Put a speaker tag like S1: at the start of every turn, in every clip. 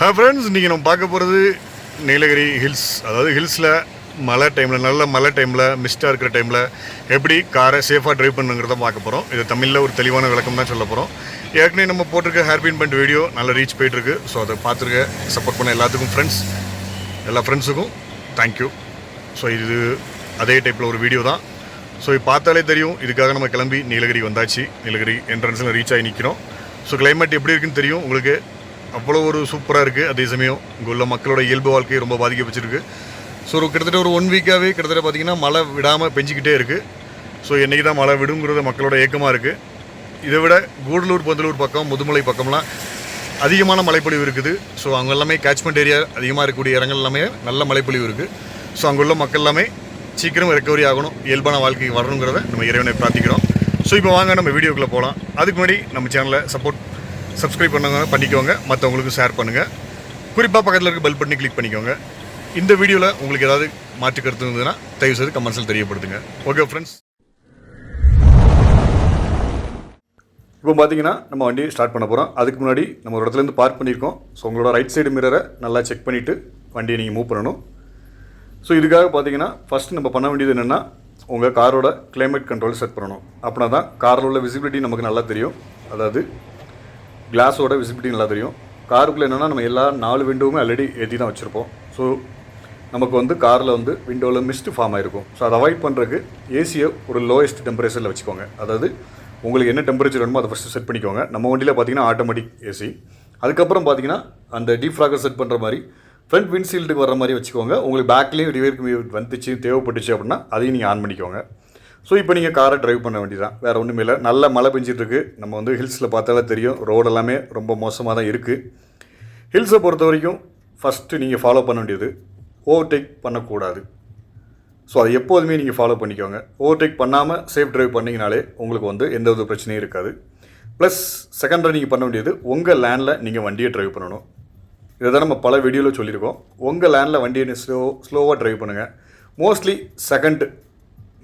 S1: Friends இன்றைக்கி நம்ம பார்க்க போகிறது நீலகிரி ஹில்ஸ். அதாவது ஹில்ஸில் மழை டைமில் நல்ல மழை டைமில் மிஸ்டாக இருக்கிற டைமில் எப்படி காரை சேஃபாக ட்ரைவ் பண்ணுங்கிறத பார்க்க போகிறோம் இது தமிழில் ஒரு தெளிவான விளக்கம் தான் சொல்ல போகிறோம் ஏற்கனவே நம்ம போட்டிருக்க ஹேர்பின் பண்ட் வீடியோ நல்லா ரீச் போயிட்டுருக்கு ஸோ அதை பார்த்துருக்க சப்போர்ட் பண்ண எல்லாத்துக்கும் ஃப்ரெண்ட்ஸ் எல்லா ஃப்ரெண்ட்ஸுக்கும் தேங்க்யூ ஸோ இது அதே டைப்பில் ஒரு வீடியோ தான். ஸோ இது பார்த்தாலே தெரியும். இதுக்காக நம்ம கிளம்பி நீலகிரி வந்தாச்சு. நீலகிரி என்ட்ரன்ஸில் ரீச் ஆகி நிற்கிறோம் ஸோ கிளைமேட் எப்படி இருக்குன்னு தெரியும். உங்களுக்கு அவ்வளோ ஒரு சூப்பராக இருக்குது அதே சமயம் இங்கே உள்ள மக்களோட இயல்பு வாழ்க்கையை ரொம்ப பாதிக்கப்பட்டிருக்கு. ஸோ ஒரு கிட்டத்தட்ட ஒரு ஒன் வீக்காகவே கிட்டத்தட்ட பார்த்திங்கன்னா மழை விடாமல் பெஞ்சிக்கிட்டே இருக்குது ஸோ என்றைக்கு தான் மழை விடுங்கிறது மக்களோட ஏக்கமாக இருக்குது இதை விட கூடலூர் பந்தலூர் பக்கம் முதுமலை பக்கம்லாம் அதிகமான மழைப்பொழிவு இருக்குது. ஸோ அங்கே எல்லாமே கேட்ச்மெண்ட் ஏரியா அதிகமாக இருக்கக்கூடிய இடங்கள் எல்லாமே நல்ல மழைப்பொழிவு இருக்குது ஸோ அங்கே உள்ள மக்கள் எல்லாமே சீக்கிரம் ரெக்கவரி ஆகணும் இயல்பான வாழ்க்கைக்கு வரணுங்கிறத நம்ம இறைவனை பிரார்த்திக்கிறோம். ஸோ இப்போ வாங்க நம்ம வீடியோக்குள்ளே போகலாம் அதுக்கு முன்னாடி நம்ம சேனலை சப்போர்ட் சப்ஸ்கிரைப் பண்ணுங்க பண்ணிக்கோங்க. மற்றவங்களுக்கு ஷேர் பண்ணுங்கள் குறிப்பாக பக்கத்தில் இருக்க பெல் பண்ணி கிளிக் பண்ணிக்கோங்க. இந்த வீடியோவில் உங்களுக்கு ஏதாவது மாற்று கருத்து இருந்ததுன்னா தயவு செய்து கமெண்ட்ஸில் தெரியப்படுத்துங்க. ஓகே ஃப்ரெண்ட்ஸ் இப்போ பார்த்தீங்கன்னா நம்ம வண்டி ஸ்டார்ட் பண்ண போகிறோம் அதுக்கு முன்னாடி நம்ம ஒரு இடத்துலேருந்து பார்க் பண்ணியிருக்கோம். ஸோ உங்களோட ரைட் சைடு மிரரை நல்லா செக் பண்ணிவிட்டு வண்டியை நீங்கள் மூவ் பண்ணணும். ஸோ இதுக்காக பார்த்தீங்கன்னா ஃபஸ்ட்டு நம்ம பண்ண வேண்டியது என்னென்னா உங்கள் காரோட கிளைமேட் கண்ட்ரோல் செட் பண்ணணும். அப்படின்னா தான் காரில் உள்ள விசிபிலிட்டி நமக்கு நல்லா தெரியும். அதாவது கிளாஸோட விசிபிலிட்டி நல்லா தெரியும். காருக்குள்ளே என்னென்னா நம்ம எல்லா நாலு விண்டோவுமே ஆல்ரெடி ஏற்றி தான் வச்சுருப்போம். ஸோ நமக்கு வந்து காரில் வந்து விண்டோவில் மிஸ்ட் ஃபார்ம் ஆகிருக்கும் ஸோ அதை அவாய்ட் பண்ணுறதுக்கு ஏசியை ஒரு லோயஸ்ட் டெம்பரேச்சரில் வச்சுக்கோங்க. அதாவது உங்களுக்கு என்ன டெம்பரேச்சர் வேணுமோ அதை ஃபஸ்ட்டு செட் பண்ணிக்கோங்க. நம்ம வண்டியில் பார்த்தீங்கன்னா ஆட்டோமேட்டிக் ஏசி அதுக்கப்புறம் பார்த்தீங்கன்னா அந்த டீப் ஃப்ராகர் செட் பண்ணுற மாதிரி ஃப்ரண்ட் விண்ட்ஷீல்டுக்கு வர மாதிரி வச்சுக்கோங்க. உங்களுக்கு பேக்லேயும் ரிவேர்க்கு வந்துச்சு தேவைப்பட்டுச்சு அப்படின்னா அதையும் நீங்கள் ஆன் பண்ணிக்கோங்க. ஸோ இப்போ நீங்கள் காரை டிரைவ் பண்ண வேண்டியதான் வேறு ஒன்றும் இல்லை. நல்ல மழை பெஞ்சிட்டுருக்கு. நம்ம வந்து ஹில்ஸில் பார்த்தாலே தெரியும். ரோடு எல்லாமே ரொம்ப மோசமாக தான் இருக்குது ஹில்ஸை பொறுத்த வரைக்கும் ஃபஸ்ட்டு நீங்கள் ஃபாலோ பண்ண வேண்டியது ஓவர்டேக் பண்ணக்கூடாது. ஸோ அதை எப்போதுமே நீங்கள் ஃபாலோ பண்ணிக்கோங்க. ஓவர்டேக் பண்ணாமல் சேஃப் டிரைவ் பண்ணிங்கனாலே உங்களுக்கு வந்து எந்த வித பிரச்சனையும் இருக்காது. ப்ளஸ் செகண்டரை நீங்கள் பண்ண வேண்டியது உங்கள் லேண்டில் நீங்கள் வண்டியை டிரைவ் பண்ணணும். இதை தான் நம்ம பல வீடியோவில் சொல்லியிருக்கோம். உங்கள் லேண்டில் வண்டியை ஸ்லோ ஸ்லோவாக டிரைவ் பண்ணுங்கள் mostly second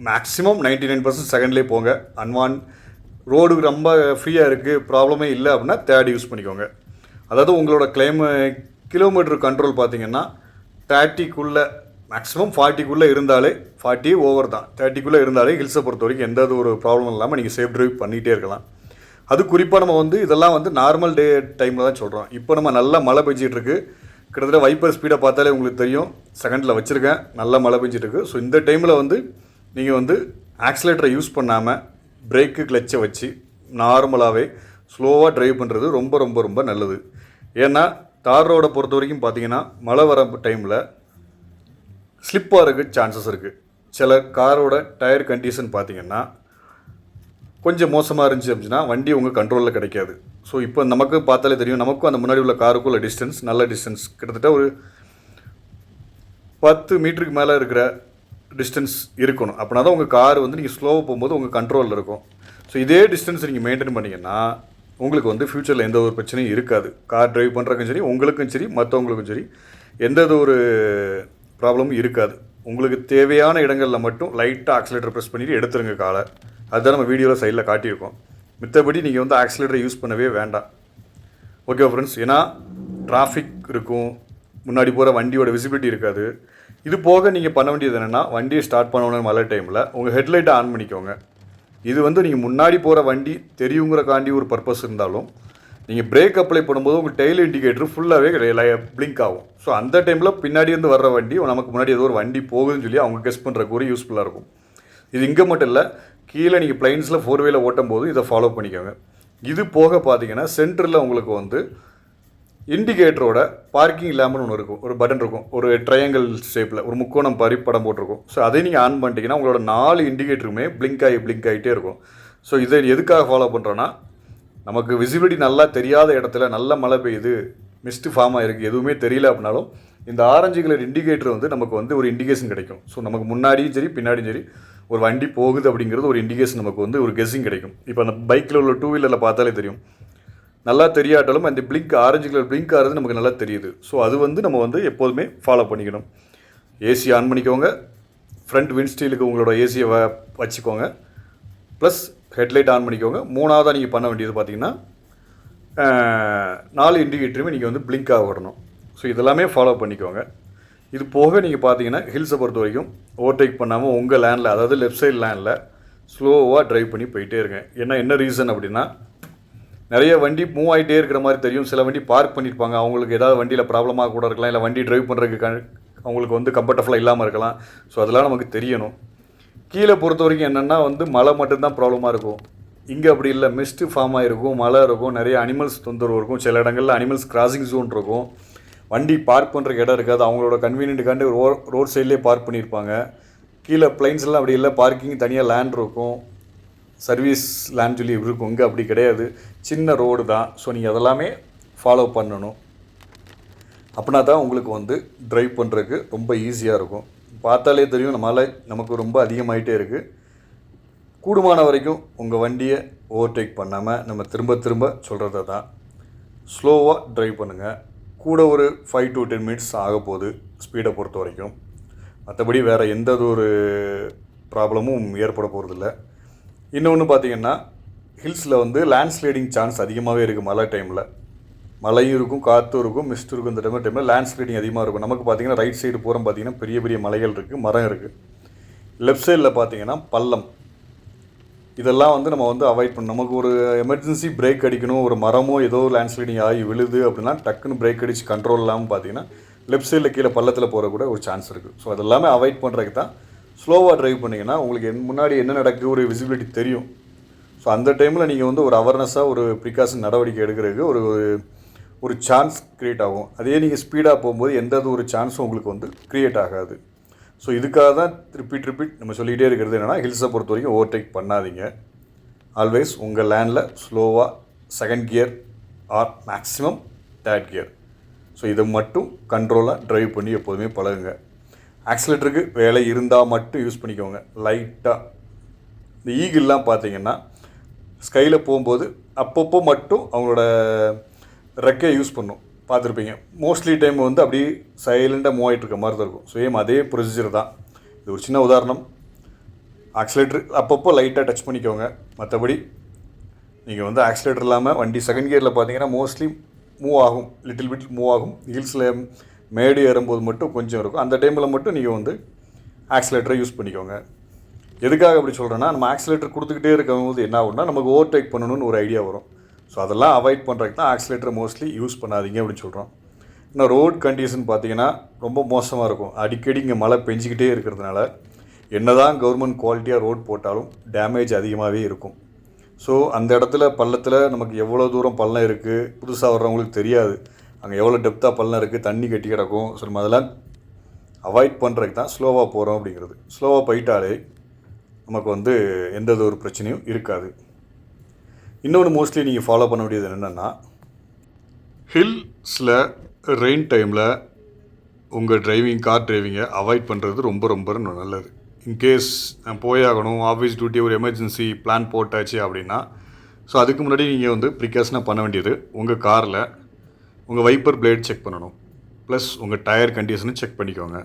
S1: maximum ninety nine percent செகண்ட்லேயே போங்க. அன்வான் ரோடு ரொம்ப ஃப்ரீயாக இருக்குது ப்ராப்ளமே இல்லை அப்படின்னா தேர்ட் யூஸ் பண்ணிக்கோங்க. அதாவது உங்களோட கிளைம் கிலோமீட்டர் கண்ட்ரோல் பார்த்தீங்கன்னா தேர்ட்டிக்குள்ளே மேக்ஸிமம் ஃபார்ட்டிக்குள்ளே இருந்தாலே ஃபார்ட்டி ஓவர் தான். தேர்ட்டிக்குள்ளே இருந்தாலே ஹில்ஸை பொறுத்த வரைக்கும் எந்த ஒரு ப்ராப்ளம் இல்லாமல் நீங்கள் சேஃப் டிரைவ் பண்ணிகிட்டே இருக்கலாம். அது குறிப்பாக நம்ம வந்து இதெல்லாம் வந்து நார்மல் டே டைமில் தான் சொல்கிறோம் இப்போ நம்ம நல்லா மழை பெஞ்சிட்ருக்கு கிட்டத்தட்ட வைப்பர் ஸ்பீடை பார்த்தாலே உங்களுக்கு தெரியும். செகண்டில் வச்சுருக்கேன். நல்லா மழை பெஞ்சிட்ருக்கு ஸோ இந்த டைமில் வந்து நீங்கள் வந்து ஆக்சிலேட்டரை யூஸ் பண்ணாமல் பிரேக்கு கிளச்சை வச்சு நார்மலாகவே ஸ்லோவாக ட்ரைவ் பண்ணுறது ரொம்ப ரொம்ப ரொம்ப நல்லது. ஏன்னா தார் ரோடை பொறுத்த வரைக்கும் பார்த்தீங்கன்னா மழை வர டைமில் ஸ்லிப்பாக இருக்க சான்சஸ் இருக்குது சில காரோட டயர் கண்டிஷன் பார்த்தீங்கன்னா கொஞ்சம் மோசமாக இருந்துச்சு அப்படின்னா வண்டி உங்கள் கண்ட்ரோலில் கிடைக்காது. ஸோ இப்போ நமக்கு பார்த்தாலே தெரியும் நமக்கும் அந்த முன்னாடி உள்ள காருக்கும் உள்ள டிஸ்டன்ஸ் நல்ல டிஸ்டன்ஸ் கிட்டத்தட்ட ஒரு பத்து மீட்டருக்கு மேலே இருக்கிற டிஸ்டன்ஸ் இருக்கணும். அப்படின்னா தான் உங்கள் கார் வந்து நீங்கள் ஸ்லோவாக போகும்போது உங்கள் கண்ட்ரோலில் இருக்கும். ஸோ இதே டிஸ்டன்ஸ் நீங்கள் மெயின்டைன் பண்ணிங்கன்னா உங்களுக்கு வந்து ஃப்யூச்சரில் எந்த ஒரு பிரச்சனையும் இருக்காது. கார் டிரைவ் பண்ணுறதுக்கும் சரி உங்களுக்கும் சரி மற்றவங்களுக்கும் சரி எந்த ஒரு ப்ராப்ளமும் இருக்காது. உங்களுக்கு தேவையான இடங்களில் மட்டும் லைட்டாக ஆக்சிலேட்டர் ப்ரெஸ் பண்ணிவிட்டு எடுத்துருங்க காலை அதுதான் நம்ம வீடியோவில் சைடில் காட்டியிருக்கோம். மித்தபடி நீங்கள் வந்து ஆக்சிலேட்டரை யூஸ் பண்ணவே வேண்டாம். ஓகே ஃப்ரெண்ட்ஸ் ஏன்னா டிராஃபிக் இருக்கும். முன்னாடி போகிற வண்டியோட விசிபிலிட்டி இருக்காது. இது போக நீங்கள் பண்ண வேண்டியது என்னென்னா வண்டியை ஸ்டார்ட் பண்ணணும் மழை டைமில் உங்கள் ஹெட்லைட்டை ஆன் பண்ணிக்கோங்க. இது வந்து நீங்கள் முன்னாடி போகிற வண்டி தெரியுங்கிறக்காண்டி ஒரு பர்பஸ் இருந்தாலும் நீங்கள் பிரேக் அப்ளை பண்ணும்போது உங்கள் டெய்லர் இண்டிகேட்டர் ஃபுல்லாகவே பிளிங்க் ஆகும். ஸோ அந்த டைமில் பின்னாடி இருந்து வர்ற வண்டி நமக்கு முன்னாடி ஏதோ ஒரு வண்டி போகுதுன்னு சொல்லி அவங்க கெஸ் பண்ணுறக்கு ஒரு யூஸ்ஃபுல்லாக இருக்கும். இது இங்கே மட்டும் இல்லை கீழே நீங்கள் பிளைன்ஸில் ஃபோர் வேல ஓட்டும் போது இதை ஃபாலோ பண்ணிக்கோங்க. இது போக பார்த்தீங்கன்னா சென்டரில் உங்களுக்கு வந்து இண்டிகேட்டரோட பார்க்கிங் லேம்புன்னு ஒன்று இருக்கும். ஒரு பட்டன் இருக்கும். ஒரு ட்ரையாங்கிள் ஷேப்பில் ஒரு முக்கோணம் பறிப்படம் படம் போட்டிருக்கும். ஸோ அதை நீங்கள் ஆன் பண்ணிட்டீங்கன்னா உங்களோட நாலு இண்டிகேட்டருமே பிளிங்க் ஆகி பிளிங்க் ஆகிட்டே இருக்கும். ஸோ இதை எதுக்காக ஃபாலோ பண்ணுறோன்னா நமக்கு விசிபிலிட்டி நல்லா தெரியாத இடத்துல நல்ல மழை பெய்யுது மிஸ்ட் ஃபார்ம் ஆகிருக்கு எதுவுமே தெரியல அப்படின்னாலும் இந்த ஆரஞ்சு கலர் இண்டிகேட்டர் வந்து நமக்கு வந்து ஒரு இண்டிகேஷன் கிடைக்கும். ஸோ நமக்கு முன்னாடியும் சரி பின்னாடியும் சரி ஒரு வண்டி போகுது அப்படிங்கிறது ஒரு இண்டிகேஷன் நமக்கு வந்து ஒரு கெஸ்ஸிங் கிடைக்கும். இப்போ அந்த பைக்கில் உள்ள டூ வீலரில் பார்த்தாலே தெரியும். நல்லா தெரியாட்டாலும் அந்த பிளிங்க் ஆரஞ்சு கலர் பிளிங்க் ஆகிறது நமக்கு நல்லா தெரியுது. ஸோ அது வந்து நம்ம வந்து எப்போதுமே ஃபாலோ பண்ணிக்கணும். ஏசி ஆன் பண்ணிக்கோங்க. ஃப்ரண்ட் விண்ட்ஸ்டீலுக்கு உங்களோட ஏசியை வ வச்சுக்கோங்க. ப்ளஸ் ஹெட்லைட் ஆன் பண்ணிக்கோங்க. மூணாவதாக நீங்கள் பண்ண வேண்டியது பார்த்தீங்கன்னா நாலு இண்டிகேட்டருமே நீங்கள் வந்து பிளிங்காக விடணும். ஸோ இதெல்லாமே ஃபாலோ பண்ணிக்கோங்க. இது போக நீங்கள் பார்த்தீங்கன்னா ஹில்ஸை பொறுத்த வரைக்கும் ஓவர்டேக் பண்ணாமல் உங்கள் லேண்டில் அதாவது லெஃப்ட் சைடு லேண்டில் ஸ்லோவாக ட்ரைவ் பண்ணி போயிட்டே இருங்க. ஏன்னா என்ன ரீசன் அப்படின்னா நிறைய வண்டி மூவ் ஆகிட்டே இருக்கிற மாதிரி தெரியும். சில வண்டி பார்க் பண்ணியிருப்பாங்க அவங்களுக்கு ஏதாவது வண்டியில் ப்ராப்ளமாக கூட இருக்கலாம். இல்லை வண்டி ட்ரைவ் பண்ணுறதுக்கு அவங்களுக்கு வந்து கம்ஃபர்டபுளாக இல்லாமல் இருக்கலாம். ஸோ அதெல்லாம் நமக்கு தெரியணும். கீழே பொறுத்த வரைக்கும் என்னென்னா வந்து மழை மட்டும்தான் ப்ராப்ளமாக இருக்கும். இங்கே அப்படி இல்லை. மிஸ்ட்டு ஃபார்ம் ஆகிருக்கும் மழை இருக்கும். நிறைய அனிமல்ஸ் தொந்தரவு இருக்கும். சில இடங்களில் அனிமல்ஸ் கிராசிங் ஜோன் இருக்கும். வண்டி பார்க் பண்ணுறக்கு இடம் இருக்காது. அவங்களோட கன்வீனியன்ட்டுக்காண்டி ரோ ரோட் சைட்லேயே பார்க் பண்ணியிருப்பாங்க கீழே பிளைன்ஸ்லாம் அப்படி இல்லை. பார்க்கிங் தனியாக லேண்ட் இருக்கும். சர்வீஸ் லேண்ட் சொல்லி இருக்கும்? இங்கே அப்படி கிடையாது. சின்ன ரோடு தான். ஸோ நீங்கள் அதெல்லாமே ஃபாலோ பண்ணணும். அப்படின்னா தான் உங்களுக்கு வந்து ட்ரைவ் பண்ணுறதுக்கு ரொம்ப ஈஸியாக இருக்கும். பார்த்தாலே தெரியும் நம்மளால் நமக்கு ரொம்ப அதிகமாகிட்டே இருக்குது கூடுமான வரைக்கும் உங்கள் வண்டியை ஓவர்டேக் பண்ணாமல் நம்ம திரும்ப திரும்ப சொல்கிறத தான். ஸ்லோவாக ட்ரைவ் பண்ணுங்கள் கூட ஒரு ஃபைவ் டு டென் மினிட்ஸ் ஆக போகுது ஸ்பீடை பொறுத்த வரைக்கும். மற்றபடி வேறு எந்த ஒரு ப்ராப்ளமும் ஏற்பட போகிறதில்ல இன்னொன்று பார்த்தீங்கன்னா ஹில்ஸில் வந்து லேண்ட்ஸ்லைடிங் சான்ஸ் அதிகமாகவே இருக்குது மழை டைமில் மழையும் இருக்கும் காற்றும் இருக்கும் மிஸ்ட் இருக்கும் இந்த டைமில் டைமில் லேண்ட்ஸ்லைடிங் அதிகமாக இருக்கும். நமக்கு பார்த்தீங்கன்னா ரைட் சைடு போகிறோம் பார்த்தீங்கன்னா பெரிய பெரிய மலைகள் இருக்குது மரம் இருக்குது லெஃப்ட் சைடில் பார்த்தீங்கன்னா பள்ளம். இதெல்லாம் வந்து நம்ம வந்து அவாய்ட் பண்ணணும். நமக்கு ஒரு எமர்ஜென்சி பிரேக் அடிக்கணும் ஒரு மரமோ ஏதோ லேண்ட்ஸ்லைடிங் ஆகி விழுது அப்படின்னா டக்குன்னு பிரேக் அடித்து கண்ட்ரோல் இல்லாமல் பார்த்தீங்கன்னா லெஃப்ட் சைடில் கீழே பள்ளத்தில் போகிற கூட ஒரு சான்ஸ் இருக்குது ஸோ அதெல்லாமே அவாய்ட் பண்ணுறதுக்கு தான் ஸ்லோவாக ட்ரைவ் பண்ணிங்கன்னா உங்களுக்கு என் முன்னாடி என்ன நடக்குது ஒரு விசிபிலிட்டி தெரியும். ஸோ அந்த டைமில் நீங்கள் வந்து ஒரு அவேர்னஸாக ஒரு ப்ரிகாஷன் நடவடிக்கை எடுக்கிறதுக்கு ஒரு ஒரு சான்ஸ் க்ரியேட் ஆகும். அதே நீங்கள் ஸ்பீடாக போகும்போது எந்த ஒரு சான்ஸும் உங்களுக்கு வந்து க்ரியேட் ஆகாது. ஸோ இதுக்காக தான் ரிப்பீட் ரிப்பீட் நம்ம சொல்லிகிட்டே இருக்கிறது என்னென்னா ஹில்ஸை பொறுத்த வரைக்கும் ஓவர்டேக் பண்ணாதீங்க. ஆல்வேஸ் உங்கள் லேண்டில் ஸ்லோவாக second gear or maximum third gear so இதை மட்டும் கண்ட்ரோலாக ட்ரைவ் பண்ணி எப்போதுமே பழகுங்க. ஆக்சிலேட்டருக்கு வேலை இருந்தால் மட்டும் யூஸ் பண்ணிக்கோங்க. லைட்டாக இந்த ஈகிள்லாம் பார்த்தீங்கன்னா ஸ்கையில் போகும்போது அப்பப்போ மட்டும் அவங்களோட ரெக்கையை யூஸ் பண்ணும். பார்த்துருப்பீங்க. மோஸ்ட்லி டைம் வந்து அப்படியே சைலண்டாக மூவ் ஆகிட்டு இருக்க மாதிரி தான் இருக்கும். சேம் அதே ப்ரொசீஜர் தான். இது ஒரு சின்ன உதாரணம். ஆக்சிலேட்டர் அப்பப்போ லைட்டாக டச் பண்ணிக்கோங்க. மற்றபடி நீங்கள் வந்து ஆக்சிலேட்டர் இல்லாமல் வண்டி செகண்ட் கியரில் பார்த்தீங்கன்னா மோஸ்ட்லி மூவ் ஆகும். லிட்டில் பிட் மூவ் ஆகும். ஹில்ஸில் மேடு ஏறும்போது மட்டும் கொஞ்சம் இருக்கும். அந்த டைமில் மட்டும் நீங்கள் வந்து ஆக்சிலேட்டரை யூஸ் பண்ணிக்கோங்க. எதுக்காக அப்படி சொல்கிறேன்னா நம்ம ஆக்சிலேட்டர் கொடுத்துக்கிட்டே இருக்கும்போது என்ன ஆகும்னா நமக்கு ஓவர்டேக் பண்ணணும்னு ஒரு ஐடியா வரும். ஸோ அதெல்லாம் அவாய்ட் பண்ணுறதுக்கு தான் ஆக்சிலேட்டர் மோஸ்ட்லி யூஸ் பண்ணாதீங்க அப்படின்னு சொல்கிறோம் இன்னும் ரோட் கண்டிஷன் பார்த்தீங்கன்னா ரொம்ப மோசமாக இருக்கும். அடிக்கடி இங்கே மழை பெஞ்சிக்கிட்டே இருக்கிறதுனால என்னதான் கவர்மெண்ட் குவாலிட்டியாக ரோட் போட்டாலும் டேமேஜ் அதிகமாகவே இருக்கும். ஸோ அந்த இடத்துல பள்ளத்தில் நமக்கு எவ்வளோ தூரம் பள்ளம் இருக்குது புதுசாக வர்றவங்களுக்கு தெரியாது. அங்கே எவ்வளோ டெப்த்தாக பள்ளம் இருக்குது தண்ணி கட்டி கிடக்கும். ஸோ நம்ம அதெல்லாம் அவாய்ட் பண்ணுறதுக்கு தான் ஸ்லோவாக போகிறோம் அப்படிங்கிறது. ஸ்லோவாக போயிட்டாலே நமக்கு வந்து எந்த ஒரு பிரச்சனையும் இருக்காது. இன்னொன்று மோஸ்ட்லி நீங்கள் ஃபாலோ பண்ண வேண்டியது என்னென்னா ஹில்ஸில் ரெயின் டைமில் உங்கள் டிரைவிங் கார் டிரைவிங்கை அவாய்ட் பண்ணுறது ரொம்ப ரொம்ப நல்லது. இன்கேஸ் நான் போயாகணும் ஆஃபீஸ் டியூட்டி ஒரு எமர்ஜென்சி பிளான் போட்டாச்சு அப்படின்னா ஸோ அதுக்கு முன்னாடி நீங்கள் வந்து ப்ரிகாஷனாக பண்ண வேண்டியது உங்கள் காரில் உங்கள் வைப்பர் பிளேட் செக் பண்ணணும். ப்ளஸ் உங்கள் டயர் கண்டிஷனும் செக் பண்ணிக்கோங்க.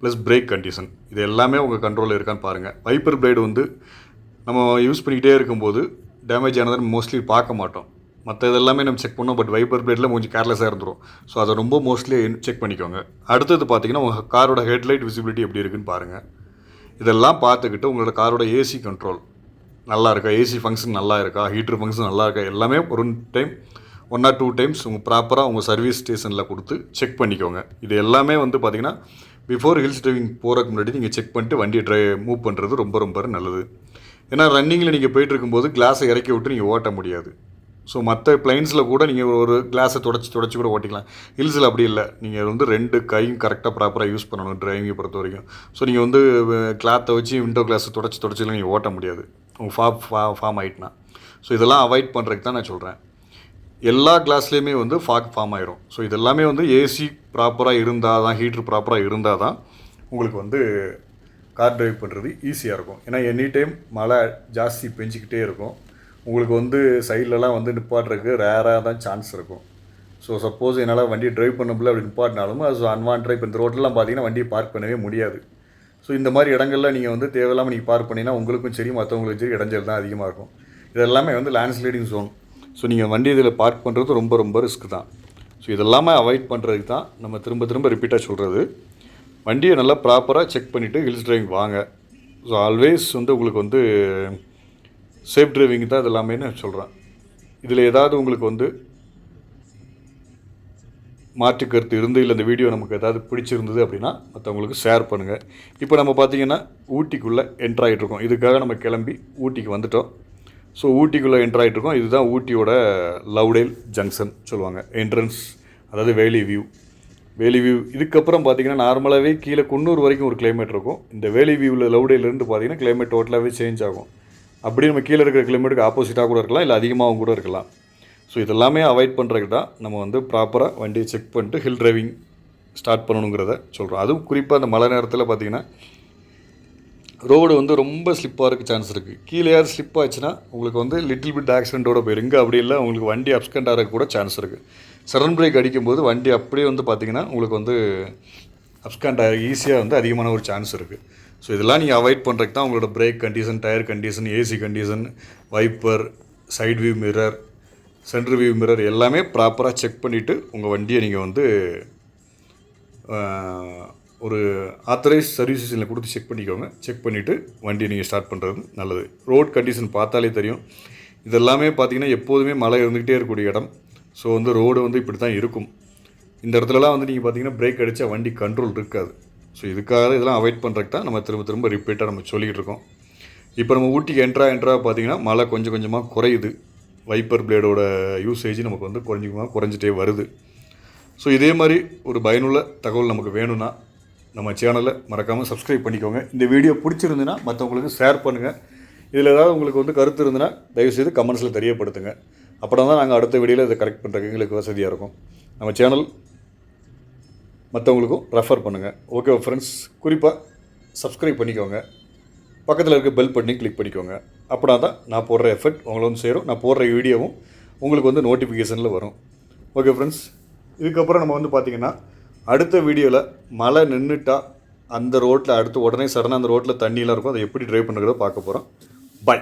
S1: ப்ளஸ் பிரேக் கண்டிஷன் இது எல்லாமே உங்கள் கண்ட்ரோலில் இருக்கான்னு பாருங்கள் வைப்பர் பிளேடு வந்து நம்ம யூஸ் பண்ணிக்கிட்டே இருக்கும்போது டேமேஜ் ஆனதை மோஸ்ட்லி பார்க்க மாட்டோம். மற்ற இதெல்லாமே நம்ம செக் பண்ணோம் பட் வைப்பர் பிளேட்டில் கொஞ்சம் கேர்லெஸ்ஸாக இருந்துடும் ஸோ அதை ரொம்ப மோஸ்ட்லி செக் பண்ணிக்கோங்க. அடுத்தது பார்த்தீங்கன்னா உங்கள் காரோட ஹெட்லைட் விசிபிலிட்டி எப்படி இருக்குன்னு பாருங்கள் இதெல்லாம் பார்த்துக்கிட்டு உங்களோட காரோட ஏசி கண்ட்ரோல் நல்லா இருக்கா? ஏசி ஃபங்க்ஷன் நல்லா இருக்கா? ஹீட்டர் ஃபங்க்ஷன் நல்லா இருக்கா? எல்லாமே ஒரு time one or two times உங்கள் ப்ராப்பராக உங்கள் சர்வீஸ் ஸ்டேஷனில் கொடுத்து செக் பண்ணிக்கோங்க. இது எல்லாமே வந்து பார்த்திங்கன்னா பிஃபோர் ஹில்ஸ் ட்ரைவிங் போகிறதுக்கு முன்னாடி நீங்கள் செக் பண்ணிட்டு வண்டியை ட்ரை மூவ் பண்ணுறது ரொம்ப ரொம்ப நல்லது. ஏன்னா ரன்னிங்கில் நீங்கள் போயிட்டு இருக்கும்போது கிளாஸை இறக்கி விட்டு நீங்கள் ஓட்ட முடியாது. ஸோ மற்ற பிளைன்ஸில் கூட நீங்கள் ஒரு கிளாஸை தொடச்சி தொடச்சி கூட ஓட்டிக்கலாம். ஹில்ஸில் அப்படி இல்லை. நீங்கள் வந்து ரெண்டு கையும் கரெக்டாக ப்ராப்பராக யூஸ் பண்ணணும் டிரைவிங்கை பொறுத்த வரைக்கும். ஸோ நீங்கள் வந்து கிளாத்தை வச்சு விண்டோ கிளாஸை தொடச்சி தொடச்சிலாம் நீங்கள் ஓட்ட முடியாது. உங்கள் ஃபார்ம் ஃபார்ம் ஆகிட்டுனா ஸோ இதெல்லாம் அவாய்ட் பண்ணுறதுக்கு தான் நான் சொல்கிறேன் எல்லா கிளாஸ்லேயுமே வந்து ஃபாக் ஃபார்ம் ஆயிரும். ஸோ இதெல்லாமே வந்து ஏசி ப்ராப்பராக இருந்தால் தான் ஹீட்ரு ப்ராப்பராக இருந்தால் தான் உங்களுக்கு வந்து கார் டிரைவ் பண்ணுறது ஈஸியாக இருக்கும். ஏன்னா எனி டைம் மழை ஜாஸ்தி பெஞ்சிக்கிட்டே இருக்கும். உங்களுக்கு வந்து சைட்லலாம் வந்து நிப்பாட்டுறதுக்கு ரேராக தான் சான்ஸ் இருக்கும். ஸோ சப்போஸ் என்னால் வண்டி டிரைவ் பண்ண முடியல அப்படி நிப்பாட்டினாலும் அது அன்வான்ட் இப்போ இந்த ரோட்லலாம் பார்த்தீங்கன்னா வண்டியை பார்க் பண்ணவே முடியாது. ஸோ இந்த மாதிரி இடங்கள்லாம் நீங்கள் வந்து தேவையில்லாமல் நீங்கள் பார்க் பண்ணிங்கன்னா உங்களுக்கும் சரி மற்றவங்களுக்கும் சரி இடைஞ்சல் தான் அதிகமாக இருக்கும். இது எல்லாமே வந்து லேண்ட்ஸ்லைடிங் ஜோன் ஸோ நீங்கள் வண்டி இதில் பார்க் பண்ணுறது ரொம்ப ரொம்ப ரிஸ்க் தான். ஸோ இதெல்லாமே அவாய்ட் பண்ணுறதுக்கு தான் நம்ம திரும்ப திரும்ப ரிப்பீட்டாக சொல்கிறது வண்டியை நல்லா ப்ராப்பராக செக் பண்ணிவிட்டு ஹில்ஸ் டிரைவிங் வாங்க. ஸோ ஆல்வேஸ் வந்து உங்களுக்கு வந்து சேஃப் டிரைவிங் தான் இது எல்லாமே நான் சொல்கிறேன் இதில் ஏதாவது உங்களுக்கு வந்து மாற்று கருத்து இருந்து இல்லை இந்த வீடியோ நமக்கு ஏதாவது பிடிச்சிருந்தது அப்படின்னா மற்றவங்களுக்கு ஷேர் பண்ணுங்கள் இப்போ நம்ம பார்த்தீங்கன்னா ஊட்டிக்குள்ளே என்ட்ராகிட்டு இருக்கோம். இதுக்காக நம்ம கிளம்பி ஊட்டிக்கு வந்துட்டோம். ஸோ ஊட்டிக்குள்ளே என்ட்ரு ஆகிட்ருக்கோம் இதுதான் ஊட்டியோட லவ்டேல் ஜங்ஷன் சொல்லுவாங்க. என்ட்ரன்ஸ் அதாவது வேலி வியூ வேலி வியூ இதுக்கப்புறம் பார்த்தீங்கன்னா நார்மலாகவே கீழே குன்னூர் வரைக்கும் ஒரு கிளைமேட் இருக்கும். இந்த வேலி வியூவில் லவ்டேலேருந்து பார்த்தீங்கன்னா கிளைமேட் டோட்டலாகவே சேஞ்ச் ஆகும். அப்படி நம்ம கீழே இருக்கிற கிளைமேட்டுக்கு ஆப்போசிட்டாக கூட இருக்கலாம் இல்லை அதிகமாகவும் கூட இருக்கலாம். ஸோ இதெல்லாமே அவாய்ட் பண்ணுறதுக்கு தான் நம்ம வந்து ப்ராப்பராக வண்டியை செக் பண்ணிட்டு ஹில் டிரைவிங் ஸ்டார்ட் பண்ணணுங்கிறத சொல்கிறோம் அதுவும் குறிப்பாக அந்த மழை நேரத்தில் பார்த்தீங்கன்னா ரோடு வந்து ரொம்ப ஸ்லிப்பாக இருக்க சான்ஸ் இருக்குது கீழே யார் ஸ்லிப் ஆச்சுன்னா உங்களுக்கு வந்து லிட்டில் பிட் ஆக்சிடென்ட்டோட போயிருங்க அப்படி இல்லை உங்களுக்கு வண்டி அப்சண்ட் ஆகிற கூட சான்ஸ் இருக்குது சடன் பிரேக் அடிக்கும்போது வண்டி அப்படியே வந்து பார்த்திங்கன்னா உங்களுக்கு வந்து அப்சண்ட் ஆக ஈஸியாக வந்து அதிகமான ஒரு சான்ஸ் இருக்குது ஸோ இதெல்லாம் நீங்கள் அவாய்ட் பண்ணுறதுக்கு தான் உங்களோட brake condition tyre condition AC condition wiper side view mirror centre view mirror எல்லாமே ப்ராப்பராக செக் பண்ணிவிட்டு உங்கள் வண்டியை நீங்கள் வந்து ஒரு ஆத்தரைஸ் சர்வீஸ் கொடுத்து செக் பண்ணிக்கோங்க. செக் பண்ணிவிட்டு வண்டியை நீங்கள் ஸ்டார்ட் பண்ணுறது நல்லது. ரோட் கண்டிஷன் பார்த்தாலே தெரியும். இதெல்லாமே பார்த்தீங்கன்னா எப்போதுமே மழை இருந்துக்கிட்டே இருக்கக்கூடிய இடம். ஸோ வந்து ரோடு வந்து இப்படி தான் இருக்கும். இந்த இடத்துலலாம் வந்து நீங்கள் பார்த்தீங்கன்னா பிரேக் அடித்தா வண்டி கண்ட்ரோல் இருக்காது. ஸோ இதுக்காக இதெல்லாம் அவாய்ட் பண்ணுறதுக்கு தான் நம்ம திரும்ப திரும்ப ரிப்பீட்டாக நம்ம சொல்லிகிட்டு இருக்கோம். இப்போ நம்ம ஊட்டிக்கு என்ட்ரா என்ட்ரா பார்த்தீங்கன்னா மழை கொஞ்சம் கொஞ்சமாக குறையுது. வைப்பர் பிளேடோட யூசேஜ் நமக்கு வந்து கொஞ்சமாக குறைஞ்சிட்டே வருது. ஸோ இதே மாதிரி ஒரு பயனுள்ள தகவல் நமக்கு வேணும்னா நம்ம சேனலை மறக்காமல் சப்ஸ்கிரைப் பண்ணிக்கோங்க. இந்த வீடியோ பிடிச்சிருந்துன்னா மற்றவங்களுக்கு ஷேர் பண்ணுங்கள் இதில் ஏதாவது உங்களுக்கு வந்து கருத்து இருந்துன்னா தயவுசெய்து கமெண்ட்ஸில் தெரியப்படுத்துங்க. அப்புறம் தான் நாங்கள் அடுத்த வீடியோவில் இதை கரெக்ட் பண்ணுறதுக்கு எங்களுக்கு வசதியாக இருக்கும். நம்ம சேனல் மற்றவங்களுக்கும் ரெஃபர் பண்ணுங்கள் ஓகே ஃப்ரெண்ட்ஸ் குறிப்பாக சப்ஸ்கிரைப் பண்ணிக்கோங்க. பக்கத்தில் இருக்க பெல் பட்டனையும் கிளிக் பண்ணிக்கோங்க. அப்படின்னா தான் நான் போடுற எஃபர்ட் உங்களை வந்து சேரும். நான் போடுற வீடியோவும் உங்களுக்கு வந்து நோட்டிஃபிகேஷனில் வரும். ஓகே ஃப்ரெண்ட்ஸ் இதுக்கப்புறம் நம்ம வந்து பார்த்திங்கன்னா அடுத்த வீடியோவில் மழை நின்றுட்டா அந்த ரோட்டில் அடுத்து உடனே சடனாக அந்த ரோட்டில் தண்ணியெலாம் இருக்கும். அதை எப்படி ட்ரைவ் பண்ணுறதோ பார்க்க போகிறோம் பை